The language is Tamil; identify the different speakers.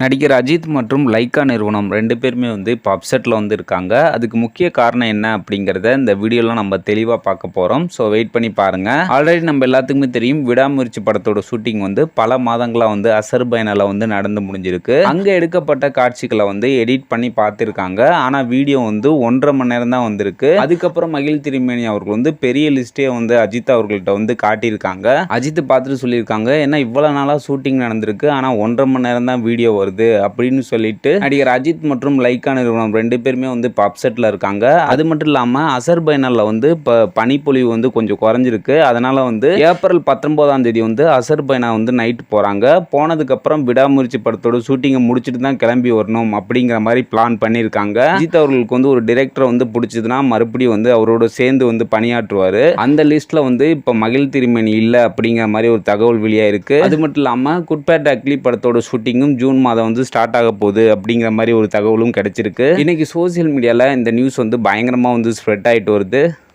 Speaker 1: நடிகர் அஜித் மற்றும் லைக்கா நிறுவனம் ரெண்டு பேருமே வந்து இப்போ அப்செட்டில் வந்து இருக்காங்க அதுக்கு முக்கிய காரணம் என்ன அப்படிங்கிறத இந்த வீடியோவில் நம்ம தெளிவாக பார்க்க போகிறோம் ஸோ வெயிட் பண்ணி பாருங்கள் ஆல்ரெடி நம்ம எல்லாத்துக்குமே தெரியும் விடாமுயற்சி படத்தோட ஷூட்டிங் வந்து பல மாதங்களாக வந்து அசர்பைனால வந்து நடந்து முடிஞ்சிருக்கு. அங்கே எடுக்கப்பட்ட காட்சிகளை வந்து எடிட் பண்ணி பார்த்துருக்காங்க. ஆனால் வீடியோ வந்து ஒன்றரை மணி நேரம் தான் வந்திருக்கு. அதுக்கப்புறம் மகிழ் திருமேனி அவர்கள் வந்து பெரிய லிஸ்ட்டே வந்து அஜித் அவர்கள்ட்ட வந்து காட்டியிருக்காங்க. அஜித் பார்த்துட்டு சொல்லியிருக்காங்க ஏன்னா இவ்வளோ நாளாக ஷூட்டிங் நடந்திருக்கு. ஆனால் ஒன்றரை மணி நேரம் தான் வீடியோ வருது. அப்படின்னு சொல்லிட்டு நடிகர் அஜித் மற்றும் லைக்கா நிறுவனம் ரெண்டு பேருமே வந்து இப்போ அப்செட்டில் இருக்காங்க. அது மட்டும் இல்லாமல் அசர்பைனலில் வந்து இப்போ பனிப்பொழிவு வந்து கொஞ்சம் குறைஞ்சிருக்கு. அதனால வந்து ஏப்ரல் பத்தொன்பதாம் தேதி வந்து அசர்பைனா வந்து நைட் போகிறாங்க போனதுக்கப்புறம் விடாமுயற்சி படத்தோட ஷூட்டிங்கை முடிச்சுட்டு தான் கிளம்பி வரணும் அப்படிங்கிற மாதிரி பிளான் பண்ணியிருக்காங்க. அஜித் அவர்களுக்கு வந்து ஒரு டிரெக்டரை வந்து பிடிச்சதுன்னா மறுபடியும் வந்து அவரோட சேர்ந்து வந்து பணியாற்றுவார். அந்த லிஸ்ட்டில் வந்து இப்போ மகிழ் திருமணி இல்லை அப்படிங்கிற மாதிரி ஒரு தகவல் வெளியாக இருக்குது அது மட்டும் இல்லாமல் குட்பேட் அக்லி படத்தோட ஷூட்டிங்கும் ஜூன் மாதம் வந்து ஸ்டார்ட் ஆக போகுது அப்படிங்கிற மாதிரி ஒரு தகவலும் கிடைச்சிருக்கு. இன்னைக்கு சோசியல் மீடியாவில் இந்த நியூஸ் வந்து பயங்கரமாக வந்து ஸ்ப்ரெட் ஆகிட்டு வருது.